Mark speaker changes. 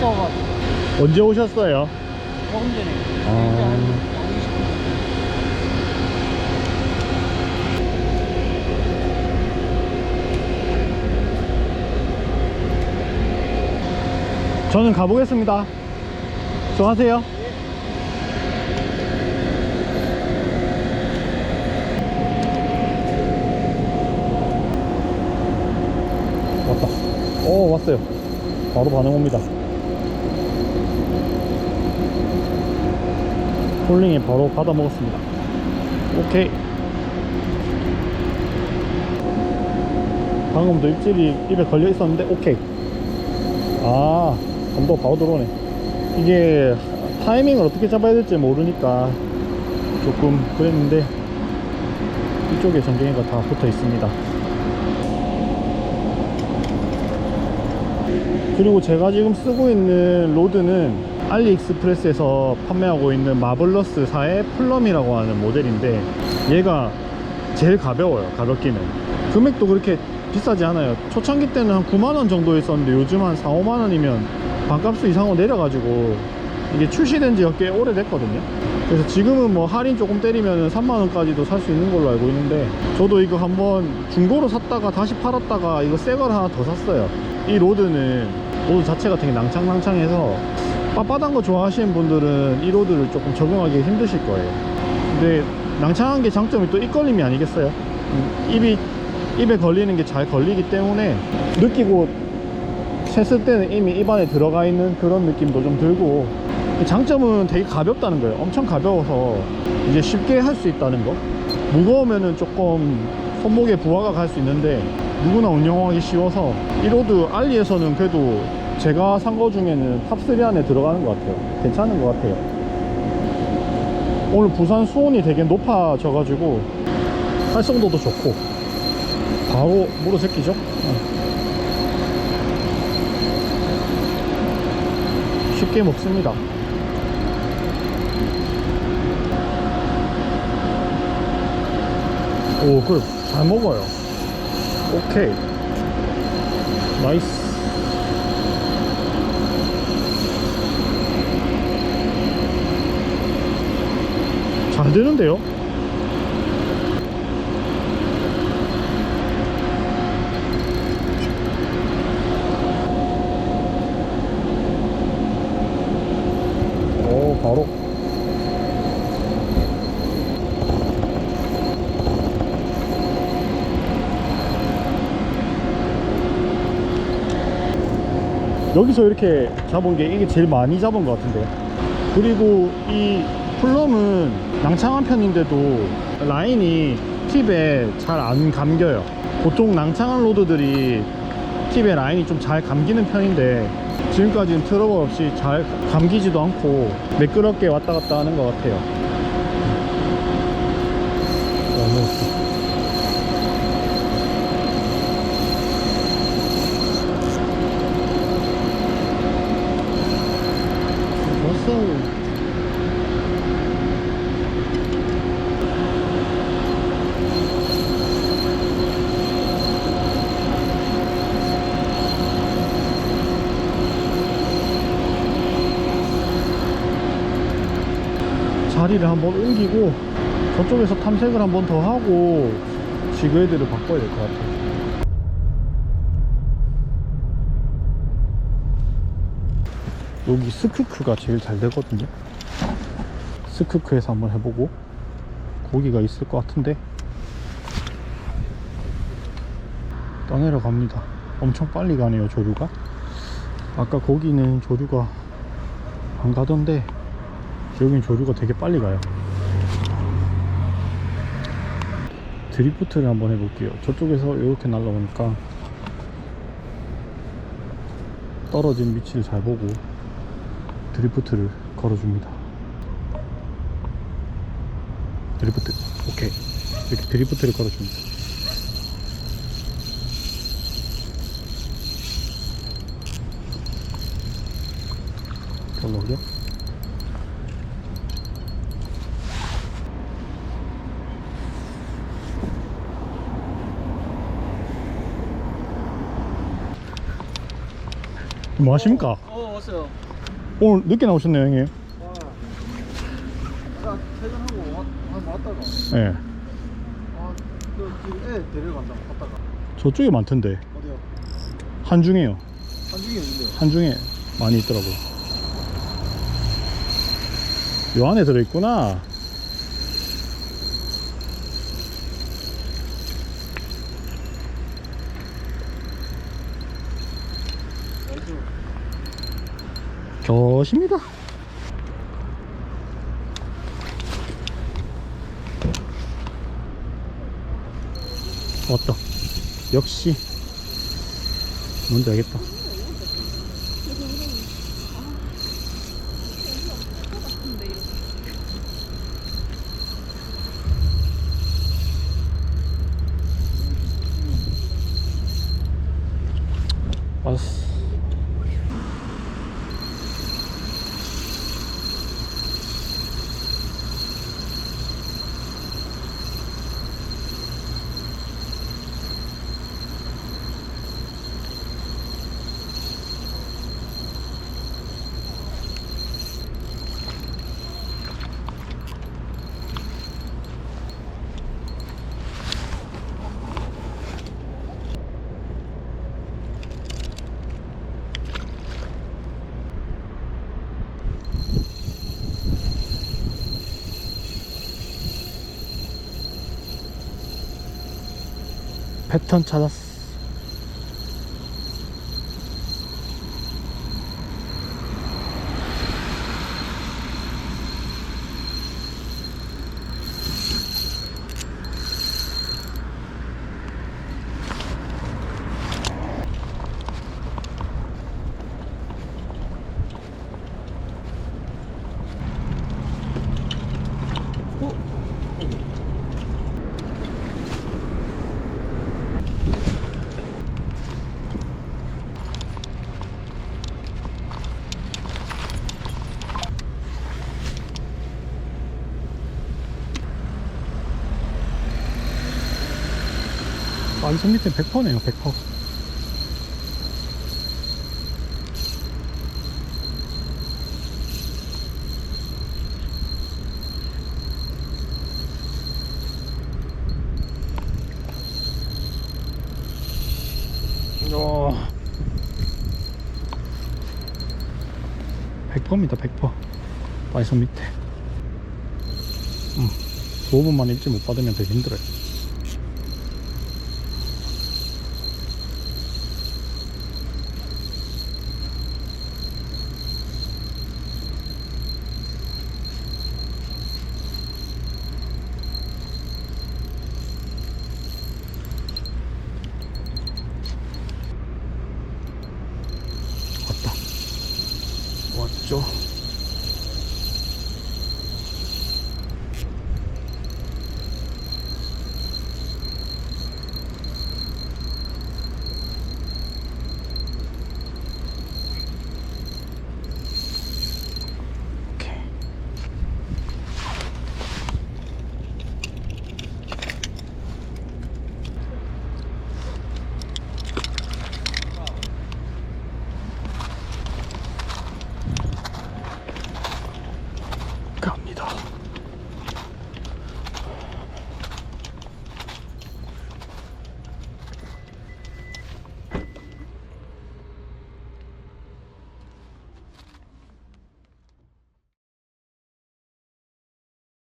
Speaker 1: 갔다 와가지고
Speaker 2: 언제 오셨어요?
Speaker 1: 조금 전에
Speaker 2: 아.
Speaker 1: 이제 한 20분
Speaker 2: 저는 가보겠습니다. 수고하세요. 왔다. 오, 왔어요. 바로 반응 옵니다. 폴링에 바로 받아 먹었습니다. 오케이. 방금도 입질이 입에 걸려 있었는데, 오케이. 아, 감도 바로 들어오네. 이게 타이밍을 어떻게 잡아야 될지 모르니까 조금 그랬는데 이쪽에 전갱이가 다 붙어 있습니다. 그리고 제가 지금 쓰고 있는 로드는 알리익스프레스에서 판매하고 있는 마블러스사의 플럼이라고 하는 모델인데 얘가 제일 가벼워요 가볍기는. 금액도 그렇게 비싸지 않아요. 초창기 때는 한 9만원 정도 했었는데 요즘 한 4, 5만원이면 반값수 이상으로 내려가지고 이게 출시된 지가 꽤 오래됐거든요. 그래서 지금은 뭐 할인 조금 때리면 3만원까지도 살 수 있는 걸로 알고 있는데 저도 이거 한번 중고로 샀다가 다시 팔았다가 이거 새 걸 하나 더 샀어요 이 로드는 로드 자체가 되게 낭창낭창해서 빳빳한 거 좋아하시는 분들은 이 로드를 조금 적용하기 힘드실 거예요. 근데 낭창한 게 장점이 또 입걸림이 아니겠어요? 음, 입이 입에 걸리는 게 잘 걸리기 때문에 느끼고 챘을 때는 이미 입안에 들어가 있는 그런 느낌도 좀 들고 장점은 되게 가볍다는 거예요. 엄청 가벼워서 이제 쉽게 할 수 있다는 거. 무거우면은 조금 손목에 부하가 갈 수 있는데 누구나 운영하기 쉬워서 이 로드 알리에서는 그래도 제가 산 거 중에는 탑3 안에 들어가는 것 같아요. 괜찮은 것 같아요. 오늘 부산 수온이 되게 높아져 가지고 활성도도 좋고 바로 물어 새끼죠? 어. 쉽게 먹습니다. 오 그래. 잘 먹어요 오케이. 나이스. 잘 되는데요? 오 바로 여기서 이렇게 잡은 게 이게 제일 많이 잡은 것 같은데요 그리고 이 플럼은 낭창한 편인데도 라인이 팁에 잘 안 감겨요. 보통 낭창한 로드들이 팁에 라인이 좀 잘 감기는 편인데 지금까지는 트러블 없이 잘 감기지도 않고 매끄럽게 왔다 갔다 하는 것 같아요 너무 왔어 자리를 한번 옮기고 저쪽에서 탐색을 한번 더 하고 지그헤드를 바꿔야 될 것 같아요. 여기 스크크가 제일 잘 되거든요. 스크크에서 한번 해보고 고기가 있을 것 같은데 떠내려 갑니다. 엄청 빨리 가네요 조류가. 아까 거기는 조류가 안 가던데 여긴 조류가 되게 빨리 가요. 드리프트를 한번 해볼게요. 저쪽에서 이렇게 날라오니까 떨어진 위치를 잘 보고 드리프트를 걸어줍니다. 드리프트 오케이. 이렇게 드리프트를 걸어줍니다. 별로요? 뭐 하십니까?
Speaker 1: 어 왔어요.
Speaker 2: 오늘 늦게 나오셨네요 형님
Speaker 3: 나 퇴근하고 왔, 한 왔다가
Speaker 2: 예
Speaker 3: 아, 그 지금 애 데려간다 갔다가
Speaker 2: 저쪽에 많던데
Speaker 3: 어디요?
Speaker 2: 한중에요
Speaker 3: 한중에 있는데요.
Speaker 2: 한중에 많이 있더라고요 요 안에 들어있구나
Speaker 3: 나이스.
Speaker 2: 겨십니다. 왔다. 역시 뭔지 알겠다. 왔어 패턴 찾았어. 완성 밑에 100%네요, 100%. 야. 100%입니다, 100%. 완성 밑에. 음, 5분만 일찍 못 받으면 되게 힘들어요. 九